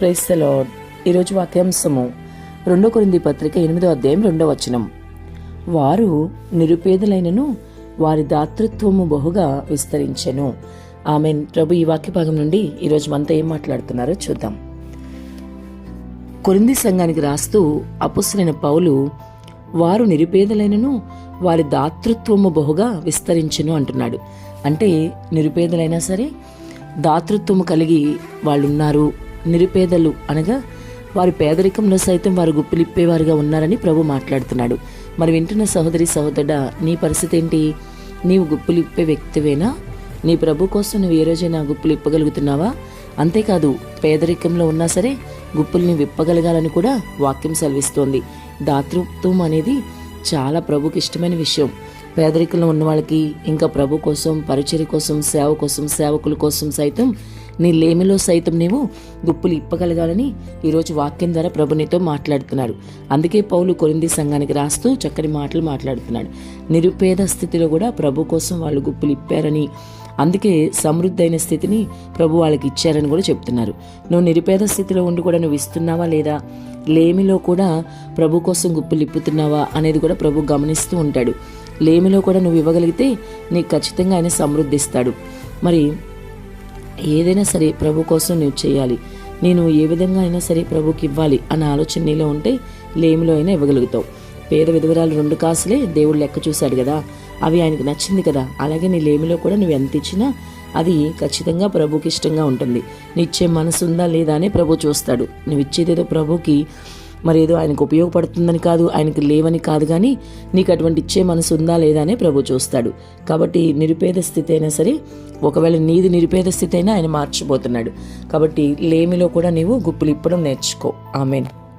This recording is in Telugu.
ప్రైస్తలో ఈరోజు వాక్యాంశము రెండో కొరింది పత్రిక ఎనిమిదో అధ్యాయం రెండో వచనం. వారు నిరుపేదలైనను వారి దాతృత్వము బహుగా విస్తరించెను. ఆమె ప్రభు ఈ వాక్య భాగం నుండి ఈరోజు మనతో ఏం మాట్లాడుతున్నారో చూద్దాం. కొరింది సంఘానికి రాస్తూ అపుసరైన పౌలు వారు నిరుపేదలైనను వారి దాతృత్వము బహుగా విస్తరించును అంటున్నాడు. అంటే నిరుపేదలైనా సరే దాతృత్వము కలిగి వాళ్ళు ఉన్నారు నిరుపేదలు అనగా వారి పేదరికంలో సైతం వారు గుప్పిలిప్పేవారుగా ఉన్నారని ప్రభు మాట్లాడుతున్నాడు. మరి వింటున్న సహోదరి సహోదరుడా నీ పరిస్థితి ఏంటి? నీవు గుప్పులిప్పే వ్యక్తివేనా? నీ ప్రభు కోసం నువ్వు ఏ రోజైనా గుప్పులు ఇప్పగలుగుతున్నావా అంతేకాదు పేదరికంలో ఉన్నా సరే గుప్పుల్ని విప్పగలగాలని కూడా వాక్యం సెలవిస్తోంది. దాతృత్వం అనేది చాలా ప్రభుకి ఇష్టమైన విషయం. పేదరికంలో ఉన్న వాళ్ళకి ఇంకా ప్రభు కోసం పరిచర్య కోసం సేవ కోసం సేవకుల కోసం సైతం నీ లేమిలో సైతం నీవు గుప్పులు ఇప్పగలగాలని ఈరోజు వాక్యం ద్వారా ప్రభు నీతో మాట్లాడుతున్నారు అందుకే పౌలు కొరింది సంఘానికి రాస్తూ చక్కని మాటలు మాట్లాడుతున్నాడు. నిరుపేద స్థితిలో కూడా ప్రభు కోసం వాళ్ళు గుప్పులు ఇప్పారని అందుకే సమృద్ధైన స్థితిని ప్రభు వాళ్ళకి ఇచ్చారని కూడా చెప్తున్నారు. నువ్వు నిరుపేద స్థితిలో ఉండి కూడా నువ్వు ఇస్తున్నావా లేదా? లేమిలో కూడా ప్రభు కోసం గుప్పులు ఇప్పుతున్నావా అనేది కూడా ప్రభు గమనిస్తూ ఉంటాడు. లేమిలో కూడా నువ్వు ఇవ్వగలిగితే నీకు ఖచ్చితంగా ఆయన సమృద్ధిస్తాడు. మరి ఏదైనా సరే ప్రభు కోసం నువ్వు చేయాలి. నేను ఏ విధంగా అయినా సరే ప్రభుకి ఇవ్వాలి అన్న ఆలోచన నీలో ఉంటే లేమిలో అయినా ఇవ్వగలుగుతావు. పేద విధవరాలు రెండు కాసులే దేవుడు లెక్క చూశాడు కదా. అవి ఆయనకు నచ్చింది కదా. అలాగే నీ లేమిలో కూడా నువ్వు ఎంత ఇచ్చినా అది ఖచ్చితంగా ప్రభుకి ఇష్టంగా ఉంటుంది. నీ ఇచ్చే మనసు ఉందా లేదా అని ప్రభు చూస్తాడు. నువ్వు ఇచ్చేదేదో ప్రభుకి మరి ఏదో ఆయనకు ఉపయోగపడుతుందని కాదు ఆయనకి లేవని కాదు కానీ నీకు అటువంటి ఇచ్చే మనసు ఉందా లేదా అని ప్రభు చూస్తాడు. కాబట్టి నిరుపేద స్థితి అయినా సరే ఒకవేళ నీది నిరుపేద స్థితి అయినా ఆయన మార్చిపోతున్నాడు కాబట్టి లేమిలో కూడా నీవు గుప్పులు ఇప్పడం నేర్చుకో. ఆమెన్.